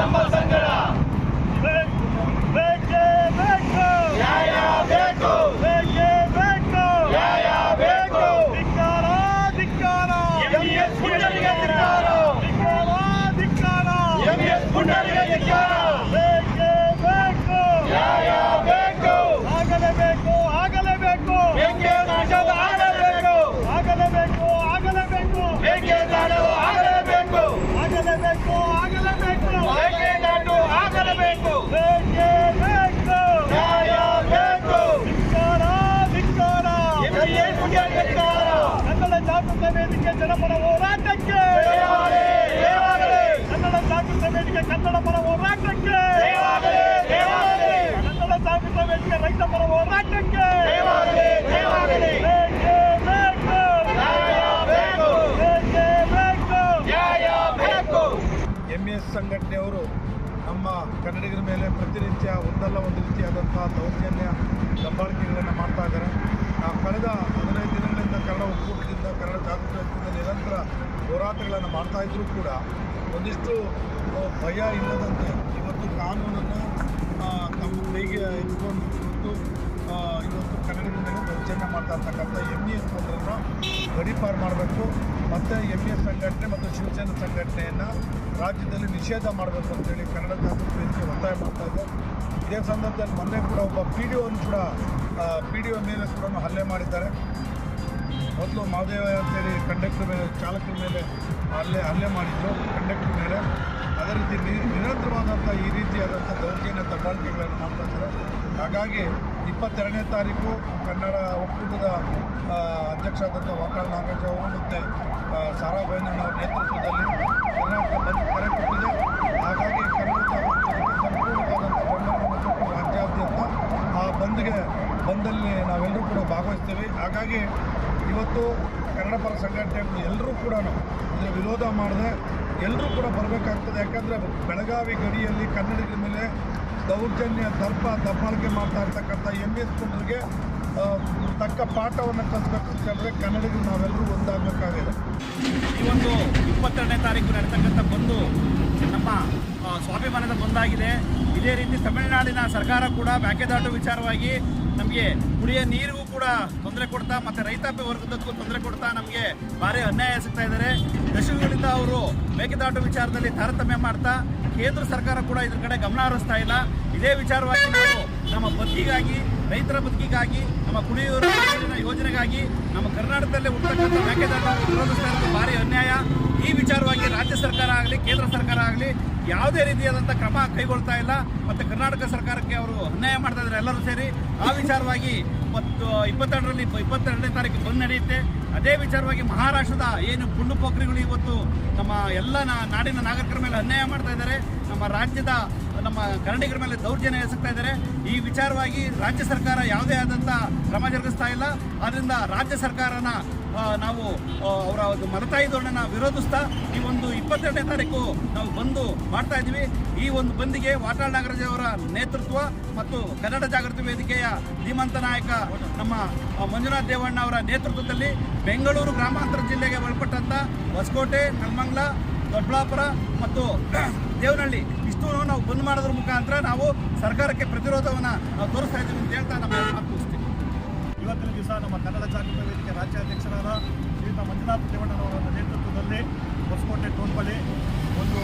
ನಮ್ಮ ಸಂಗಡ ಕನ್ನಡ ಜಾಗೃತ ವೇದಿಕೆ ಹೋರಾಟಕ್ಕೆ ಕನ್ನಡ ವೇದಿಕೆ ಕನ್ನಡ ಪರ ಹೋರಾಟಕ್ಕೆ ಕನ್ನಡ ವೇದಿಕೆ ರೈತ ಪರ ಹೋರಾಟಕ್ಕೆ ಸಂಘಟನೆಯವರು ನಮ್ಮ ಕನ್ನಡಿಗರ ಮೇಲೆ ಪ್ರತಿನಿತ್ಯ ಒಂದಲ್ಲ ಒಂದು ರೀತಿಯಾದಂತಹ ದೌರ್ಜನ್ಯ, ದಬ್ಬಾಳಿಕೆಗಳನ್ನು ಮಾಡ್ತಾ ಇದ್ದಾರೆ. ನಾವು ಕಳೆದ ಹದಿನೈದು ದಿನಗಳಿಂದ ಕನ್ನಡ ಒಕ್ಕೂಟದಿಂದ, ಕನ್ನಡ ಜಾಗೃತಿ ವೇದಿಕೆಯಿಂದ ನಿರಂತರ ಹೋರಾಟಗಳನ್ನು ಮಾಡ್ತಾ ಕೂಡ ಒಂದಿಷ್ಟು ಭಯ ಇಲ್ಲದಂತೆ ಇವತ್ತು ಕಾನೂನನ್ನು ತಮ್ಮ ಕೈಗೆ ಇಟ್ಕೊಂಡು ಇವತ್ತು ಇವತ್ತು ಕನ್ನಡಿಗರ ಮೇಲೆ ದೌರ್ಜನ್ಯ ಮಾಡ್ತಾ ಇರ್ತಕ್ಕಂಥ ಎಂ ಎಸ್ ಒಂದನ್ನು ಗಡೀಪಾರು ಮಾಡಬೇಕು. ಮತ್ತು ಎಂ ಇ ಎಸ್ ಸಂಘಟನೆ ಮತ್ತು ಶಿವಸೇನಾ ಸಂಘಟನೆಯನ್ನು ರಾಜ್ಯದಲ್ಲಿ ನಿಷೇಧ ಮಾಡಬೇಕು ಅಂತೇಳಿ ಕನ್ನಡ ಜಾಗೃತಿ ಒತ್ತಾಯ ಮಾಡ್ತಾ ಇದೆ. ಇದೇ ಸಂದರ್ಭದಲ್ಲಿ ಮೊನ್ನೆ ಕೂಡ ಒಬ್ಬ ಪಿ ಡಿ ಒನ್ ಕೂಡ ಪಿ ಡಿ ಒ ಮೇಲೆ ಕೂಡ ಹಲ್ಲೆ ಮಾಡಿದ್ದಾರೆ. ಮೊದಲು ಮಾದೇವ ಅಂತೇಳಿ ಕಂಡಕ್ಟರ್ ಮೇಲೆ ಚಾಲಕರ ಮೇಲೆ ಹಲ್ಲೆ ಹಲ್ಲೆ ಮಾಡಿದ್ರು ಕಂಡಕ್ಟರ್ ಮೇಲೆ. ಅದೇ ರೀತಿ ನಿರಂತರವಾದಂಥ ಈ ರೀತಿಯಾದಂಥ ದೌರ್ಜನ್ಯ ದಬ್ಬಾಳಿಕೆಗಳನ್ನು ಮಾಡ್ತಾ ಹಾಗಾಗಿ ಇಪ್ಪತ್ತೆರಡನೇ ತಾರೀಕು ಕನ್ನಡ ಒಕ್ಕೂಟದ ಅಧ್ಯಕ್ಷ ಅಧ್ಯಕ್ಷರಾದಂಥ ವಾಟಾಳ್ ನಾಗರಾಜ್ ಅವರು ಮತ್ತು ನೇತೃತ್ವದಲ್ಲಿ ಕರ್ನಾಟಕ ಬಂದ್ ಕರೆ ಕೊಟ್ಟಿದೆ. ಹಾಗಾಗಿ ಕನ್ನಡ ಜಾಗೃತಿ ಸಂಪೂರ್ಣವಾದಂಥ ಬೆಂಬಲವನ್ನು ಕೊಟ್ಟು ರಾಜ್ಯಾದ್ಯಂತ ಆ ಬಂದ್ಗೆ ಬಂದಲ್ಲಿ ನಾವೆಲ್ಲರೂ ಕೂಡ ಭಾಗವಹಿಸ್ತೀವಿ. ಹಾಗಾಗಿ ಇವತ್ತು ಕನ್ನಡ ಪರ ಸಂಘಟನೆಗಳು ಎಲ್ಲರೂ ಕೂಡ ಇದರ ವಿರೋಧ ಮಾಡಿದೆ. ಎಲ್ಲರೂ ಕೂಡ ಬರಬೇಕಾಗ್ತದೆ. ಯಾಕಂದರೆ ಬೆಳಗಾವಿ ಗಡಿಯಲ್ಲಿ ಕನ್ನಡಿಗರ ಮೇಲೆ ದೌರ್ಜನ್ಯ, ದರ್ಪ, ದಬ್ಬಾಳಿಕೆ ಮಾಡ್ತಾ ಇರ್ತಕ್ಕಂಥ ಎಂ ಎಸ್ ಪುಂಡ್ರಿಗೆ ತಕ್ಕ ಪಾಠವನ್ನು ಕಲಿಸ್ಬೇಕು ಹೇಳಿದ್ರೆ ಕನ್ನಡಿಗರು ನಾವೆಲ್ಲರೂ ಒಂದಾಗಬೇಕಾಗಿದೆ. ಈ ಒಂದು ಇಪ್ಪತ್ತೆರಡನೇ ತಾರೀಕು ನಡೀತಕ್ಕಂಥ ಬಂದು ನಮ್ಮ ಸ್ವಾಭಿಮಾನದ ಬಂದಾಗಿದೆ ಇದೇ ರೀತಿ ತಮಿಳುನಾಡಿನ ಸರ್ಕಾರ ಕೂಡ ಮೇಕೆದಾಟು ವಿಚಾರವಾಗಿ ನಮಗೆ ಕುಡಿಯೋ ನೀರಿಗೂ ಕೂಡ ತೊಂದರೆ ಕೊಡ್ತಾ, ಮತ್ತು ರೈತಾಪಿ ವರ್ಗದಕ್ಕೂ ತೊಂದರೆ ಕೊಡ್ತಾ ನಮಗೆ ಭಾರಿ ಅನ್ಯಾಯ ಸಿಗ್ತಾ ಇದ್ದಾರೆ ದಶಕಗಳಿಂದ ಅವರು ಮೇಕೆದಾಟು ವಿಚಾರದಲ್ಲಿ ತಾರತಮ್ಯ ಮಾಡ್ತಾ, ಕೇಂದ್ರ ಸರ್ಕಾರ ಕೂಡ ಇದ್ರ ಕಡೆ ಗಮನ ಹರಿಸ್ತಾ ಇಲ್ಲ. ಇದೇ ವಿಚಾರವಾಗಿ ನಾವು ನಮ್ಮ ಬದುಕಿಗಾಗಿ, ರೈತರ ಬದುಕಿಗಾಗಿ, ನಮ್ಮ ಕುಡಿಯುವ ನೀರಿನ ಯೋಜನೆಗಾಗಿ ನಮ್ಮ ಕರ್ನಾಟಕದಲ್ಲೇ ಹುಟ್ಟತಕ್ಕಂಥ ಮೇಕೆದಾಟು ವಿರೋಧಿಸ್ತಾ ಇರೋದು ಭಾರಿ ಅನ್ಯಾಯ. ಈ ವಿಚಾರವಾಗಿ ರಾಜ್ಯ ಸರ್ಕಾರ ಆಗಲಿ, ಕೇಂದ್ರ ಸರ್ಕಾರ ಆಗಲಿ ಯಾವುದೇ ರೀತಿಯಾದಂಥ ಕ್ರಮ ಕೈಗೊಳ್ತಾ ಇಲ್ಲ. ಮತ್ತು ಕರ್ನಾಟಕ ಸರ್ಕಾರಕ್ಕೆ ಅವರು ಅನ್ಯಾಯ ಮಾಡ್ತಾ ಇದ್ದಾರೆ ಎಲ್ಲರೂ ಸೇರಿ. ಆ ವಿಚಾರವಾಗಿ ಮತ್ತು ಇಪ್ಪತ್ತೆರಡರಲ್ಲಿ ಇಪ್ಪತ್ತೆರಡನೇ ತಾರೀಕು ಬಂದ್ ನಡೆಯುತ್ತೆ. ಅದೇ ವಿಚಾರವಾಗಿ ಮಹಾರಾಷ್ಟ್ರದ ಏನು ಪುಂಡು ಪೋಖ್ರಿಗಳು ಇವತ್ತು ನಮ್ಮ ಎಲ್ಲ ನಾಡಿನ ನಾಗರಿಕರ ಮೇಲೆ ಅನ್ಯಾಯ ಮಾಡ್ತಾ ಇದ್ದಾರೆ. ನಮ್ಮ ರಾಜ್ಯದ ನಮ್ಮ ಕನ್ನಡಿಗರ ಮೇಲೆ ದೌರ್ಜನ್ಯ ಎಸಗ್ತಾ ಇದ್ದಾರೆ. ಈ ವಿಚಾರವಾಗಿ ರಾಜ್ಯ ಸರ್ಕಾರ ಯಾವುದೇ ಆದಂಥ ಕ್ರಮ ಜರುಗಿಸ್ತಾ ಇಲ್ಲ. ಆದ್ದರಿಂದ ರಾಜ್ಯ ಸರ್ಕಾರನ ನಾವು ಅವರ ಒಂದು ಮಲತಾಯಿ ಧೋರಣೆನ ವಿರೋಧಿಸ್ತಾ ಈ ಒಂದು ಇಪ್ಪತ್ತೆರಡನೇ ತಾರೀಕು ನಾವು ಬಂದು ಮಾಡ್ತಾ ಇದ್ದೀವಿ. ಈ ಒಂದು ಬಂದಿಗೆ ವಾಟಾಳ್ ನಾಗರಾಜ್ ಅವರ ನೇತೃತ್ವ ಮತ್ತು ಕನ್ನಡ ಜಾಗೃತಿ ವೇದಿಕೆಯ ಧೀಮಂತ ನಾಯಕ ನಮ್ಮ ಮಂಜುನಾಥ ಮಂಜುನಾಥ್ ದೇವಣ್ಣ ಅವರ ನೇತೃತ್ವದಲ್ಲಿ ಬೆಂಗಳೂರು ಗ್ರಾಮಾಂತರ ಜಿಲ್ಲೆಗೆ ಒಳಪಟ್ಟಂತ ಹೊಸಕೋಟೆ, ನೆಲಮಂಗಲ ದೊಡ್ಡಬಳ್ಳಾಪುರ ಮತ್ತು ದೇವನಹಳ್ಳಿ ಇಷ್ಟು ನಾವು ಬಂದ್ ಮಾಡೋದ್ರ ಮುಖಾಂತರ ನಾವು ಸರ್ಕಾರಕ್ಕೆ ಪ್ರತಿರೋಧವನ್ನು ನಾವು ತೋರಿಸ್ತಾ ಇದ್ದೀವಿ ಅಂತ ಹೇಳ್ತಾ ನಮ್ಮ ಮುಗಿಸ್ತೀವಿ ಇವತ್ತಿನ ದಿವಸ ನಮ್ಮ ಕನ್ನಡ ಜಾಗೃತ ವೇದಿಕೆ ರಾಜ್ಯಾಧ್ಯಕ್ಷರಾದ ಶ್ರೀಯುತ ಮಂಜುನಾಥ ದೇವಣ್ಣನವರ ನೇತೃತ್ವದಲ್ಲಿ ಹೊಸಕೋಟೆ ಟೋನ್ಬಳಿ ಒಂದು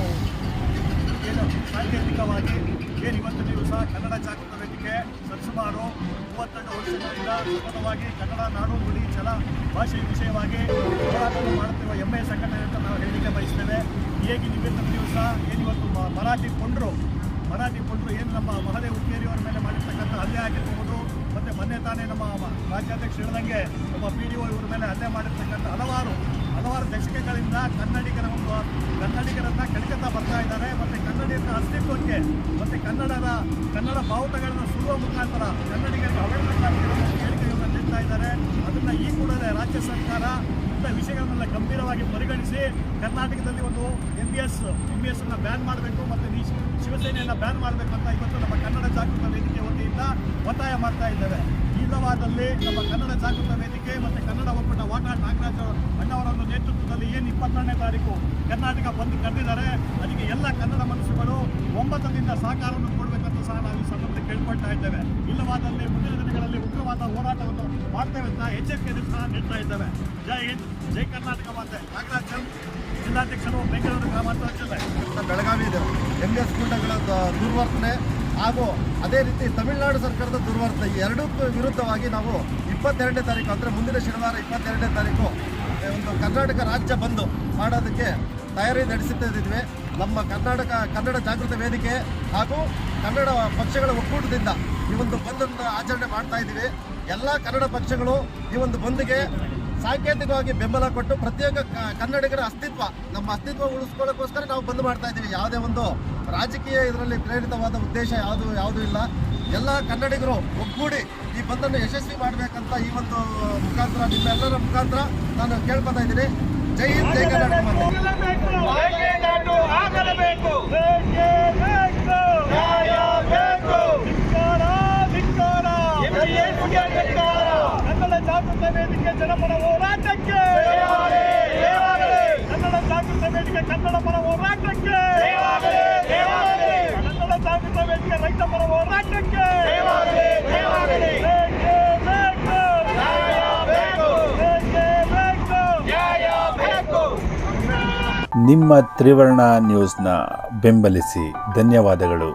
ಏನು ಇವತ್ತಿನ ದಿವಸ ಕನ್ನಡ ಜಾಗೃತಿ ವೇದಿಕೆ ಸರಿಸುಮಾರು ಸತತವಾಗಿ ಕನ್ನಡ ನಾಡು ನುಡಿ ಛಲ ಭಾಷೆ ವಿಷಯವಾಗಿ ಹೋರಾಟವನ್ನು ಮಾಡುತ್ತಿರುವ ಹೆಮ್ಮೆಯ ಸಂಘಟನೆ ಅಂತ ನಾವು ಹೇಳಿಕೆ ಬಯಸ್ತೇವೆ. ಹೇಗೆ ನಿಮ್ಮಿಂದ ದಿವಸ ಏನಿವತ್ತು ಮರಾಠಿ ಕೊಂಡರು ಮರಾಠಿ ಕೊಂಡರು ಏನು ನಮ್ಮ ಮಹದೇ ಹುಕ್ಕೇರಿಯವರ ಮೇಲೆ ಮಾಡಿರ್ತಕ್ಕಂಥ ಹಲ್ಲೆ ಆಗಿರ್ಬೋದು ಮತ್ತು ಮೊನ್ನೆ ತಾನೇ ನಮ್ಮ ರಾಜ್ಯಾಧ್ಯಕ್ಷ ಹೇಳಿದಂಗೆ ನಮ್ಮ ಪಿ ಡಿ ಒ ಇವರ ಮೇಲೆ ಹಲ್ಲೆ ಮಾಡಿರ್ತಕ್ಕಂಥ ಹಲವಾರು ಹಲವಾರು ದಶಕಗಳಿಂದ ಕನ್ನಡಿಗರ ಒಂದು ಕನ್ನಡಿಗರನ್ನ ಕೆಳಕತ್ತಾ ಬರ್ತಾ ಇದ್ದಾರೆ. ಮತ್ತು ಕನ್ನಡಿಗರ ಅಸ್ತಿತ್ವಕ್ಕೆ, ಮತ್ತು ಕನ್ನಡದ, ಕನ್ನಡ ಬಾವುಟಗಳನ್ನು ಸುಡುವ ಮುಖಾಂತರ ಕನ್ನಡಿಗರಿಗೆ ಅವಹೇಳನಕಾರಿಗಳ ಹೇಳಿಕೆಗಳನ್ನು ನೀಡ್ತಾ ಇದ್ದಾರೆ. ಅದನ್ನು ಈ ಕೂಡಲೇ ರಾಜ್ಯ ಸರ್ಕಾರ ಇಂಥ ವಿಷಯಗಳನ್ನೆಲ್ಲ ಗಂಭೀರವಾಗಿ ಪರಿಗಣಿಸಿ ಕರ್ನಾಟಕದಲ್ಲಿ ಒಂದು M B S M B S ಅನ್ನ ಬ್ಯಾನ್ ಮಾಡಬೇಕು ಮತ್ತು ಶಿವಸೇನೆಯನ್ನು ಬ್ಯಾನ್ ಮಾಡಬೇಕು ಅಂತ ಇವತ್ತು ನಮ್ಮ ಕನ್ನಡ ಜಾಗೃತ ವೇದಿಕೆ ವತಿಯಿಂದ ಒತ್ತಾಯ ಮಾಡ್ತಾ ಇದ್ದೇವೆ. ಇಲ್ಲವಾದಲ್ಲಿ ನಮ್ಮ ಕನ್ನಡ ಜಾಗೃತ ವೇದಿಕೆ ಮತ್ತು ಕನ್ನಡ ಒಕ್ಕೂಟ ವಾಟಾಳ್ ನಾಗರಾಜ್ ಅಣ್ಣವರ ಒಂದು ನೇತೃತ್ವದಲ್ಲಿ ಏನು ಇಪ್ಪತ್ತೆರಡನೇ ತಾರೀಕು ಕರ್ನಾಟಕ ಬಂದು ಕರೆದಿದ್ದಾರೆ ಅದಕ್ಕೆ ಎಲ್ಲ ಕನ್ನಡ ಮನಸ್ಸುಗಳು ಒಂಬತ್ತರಿಂದ ಸಹಕಾರವನ್ನು ಕೊಡಬೇಕಂತ ಸಹ ನಾವು ಈ ಸಂದರ್ಭದಲ್ಲಿ ಕೇಳ್ಕೊಳ್ತಾ ಇದ್ದೇವೆ. ಇಲ್ಲವಾದಲ್ಲಿ ಮುಂದಿನ ದಿನಗಳಲ್ಲಿ ಉಗ್ರವಾದ ಹೋರಾಟವನ್ನು ಮಾಡ್ತೇವೆ ಅಂತ ಎಚ್ಚರಿಕೆಯನ್ನು ಸಹ ನೀಡ್ತಾ ಇದ್ದೇವೆ. ಜೈ ಹಿಂದ್, ಜೈ ಕರ್ನಾಟಕ ಮಾತೆ. ನಾಗರಾಜ್ ಜಿಲ್ಲಾಧ್ಯಕ್ಷರು, ಬೆಂಗಳೂರು ಗ್ರಾಮಾಂತರ ಜಿಲ್ಲೆ. ಬೆಳಗಾವಿ ಇದೆ ಎಂ ಎಸ್ ದ- ದುರ್ವರ್ತನೆ ಹಾಗೂ ಅದೇ ರೀತಿ ತಮಿಳುನಾಡು ಸರ್ಕಾರದ ದುರ್ವರ್ತನೆ ಈ ಎರಡಕ್ಕೂ ವಿರುದ್ಧವಾಗಿ ನಾವು ಇಪ್ಪತ್ತೆರಡನೇ ತಾರೀಕು, ಅಂದರೆ ಮುಂದಿನ ಶನಿವಾರ ಇಪ್ಪತ್ತೆರಡನೇ ತಾರೀಕು ಒಂದು ಕರ್ನಾಟಕ ರಾಜ್ಯ ಬಂದು ಮಾಡೋದಕ್ಕೆ ತಯಾರಿ ನಡೆಸುತ್ತಾ ಇದ್ದೀವಿ ನಮ್ಮ ಕರ್ನಾಟಕ, ಕನ್ನಡ ಜಾಗೃತ ವೇದಿಕೆ ಹಾಗೂ ಕನ್ನಡ ಪಕ್ಷಗಳ ಒಕ್ಕೂಟದಿಂದ ಈ ಒಂದು ಬಂದನ್ನು ಆಚರಣೆ ಮಾಡ್ತಾ ಇದ್ದೀವಿ. ಎಲ್ಲ ಕನ್ನಡ ಪಕ್ಷಗಳು ಈ ಒಂದು ಬಂದ್ಗೆ ಸಾಂಕೇತಿಕವಾಗಿ ಬೆಂಬಲ ಕೊಟ್ಟು ಪ್ರತ್ಯೇಕ ಕನ್ನಡಿಗರ ಅಸ್ತಿತ್ವ, ನಮ್ಮ ಅಸ್ತಿತ್ವ ಉಳಿಸ್ಕೊಳ್ಳೋಕ್ಕೋಸ್ಕರ ನಾವು ಬಂದ್ ಮಾಡ್ತಾ ಇದ್ದೀವಿ. ಯಾವುದೇ ಒಂದು ರಾಜಕೀಯ ಇದರಲ್ಲಿ ಪ್ರೇರಿತವಾದ ಉದ್ದೇಶ ಯಾವುದು ಯಾವುದೂ ಇಲ್ಲ. ಎಲ್ಲ ಕನ್ನಡಿಗರು ಒಗ್ಗೂಡಿ ಈ ಬಂದನ್ನು ಯಶಸ್ವಿ ಮಾಡಬೇಕಂತ ಈ ಒಂದು ಮುಖಾಂತರ, ನಿಮ್ಮೆಲ್ಲರ ಮುಖಾಂತರ ನಾನು ಕೇಳ್ಕೊತಾ ಇದ್ದೀನಿ. ಜೈ ಹಿಂದ್, ಜೈ ಕರ್ನಾಟಕ ರೈತರ ಜನಪರ ಹೋರಾಟಕ್ಕೆ! ಕನ್ನಡ ಜಾಗೃತ ವೇದಿಕೆ ಕನ್ನಡ ಪರ ಹೋರಾಟಕ್ಕೆ ಕನ್ನಡ ಜಾಗೃತ ವೇದಿಕೆ ರೈತ ಪರ ಹೋರಾಟಕ್ಕೆ ಬೇಕೇ! ಬೇಕು. ಬೇಕೇ! ಬೇಕು. ನಿಮ್ಮ ತ್ರಿವರ್ಣ ನ್ಯೂಸ್ನ ಬೆಂಬಲಿಸಿ ಧನ್ಯವಾದಗಳು.